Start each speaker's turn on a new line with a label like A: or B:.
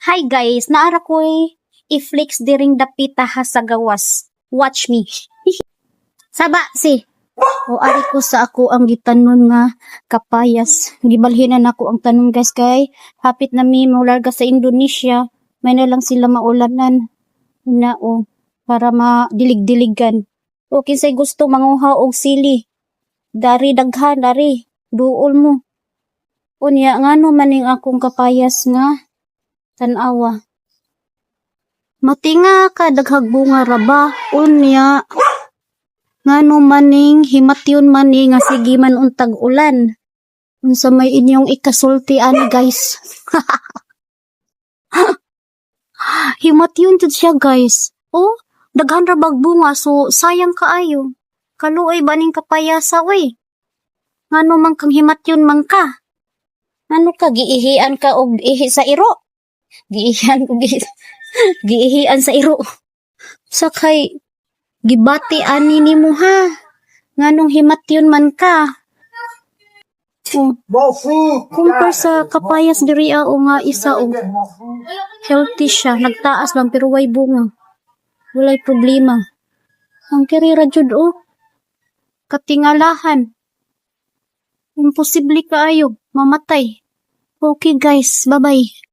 A: Hi guys, naara ko i-flex diring dapita ha sa gawas. Watch me. Saba, si. O ari ko sa ako ang gitanon nga kapayas. Gibalhinan ako ang tanon guys kay hapit na mi mularga sa Indonesia. May na lang sila maulanan. Na o para madilig-diligan. O kinsay gusto manguha og sili. Dari daghan dari duol mo. Unya ngano maning akong kapayas nga tanawa. Matinga ka daghag bunga ra ba? Unya ngano maning himatyon mani nga sige man untag ulan. Unsa may inyong ikasulti ani guys. himatyon jud siya guys. Oh, daghan ra bag bunga so sayang kaayo. Kaluoy ba ning kapayasa we? Ngano man kang himatyon man ka? Ano ka giihian ka og ihi sa iro? Og gihi, giihian sa iro. Sakay gibati ani nimo ha. Nganong himatyon man ka? Oh, kumpar sa kapayas diri o nga isa o healthy siya, nagtaas lang pero way bunga. Walay problema. Ang kirira jud o. Katingalahan. Imposible kaayo mamatay. Okay guys, bye-bye.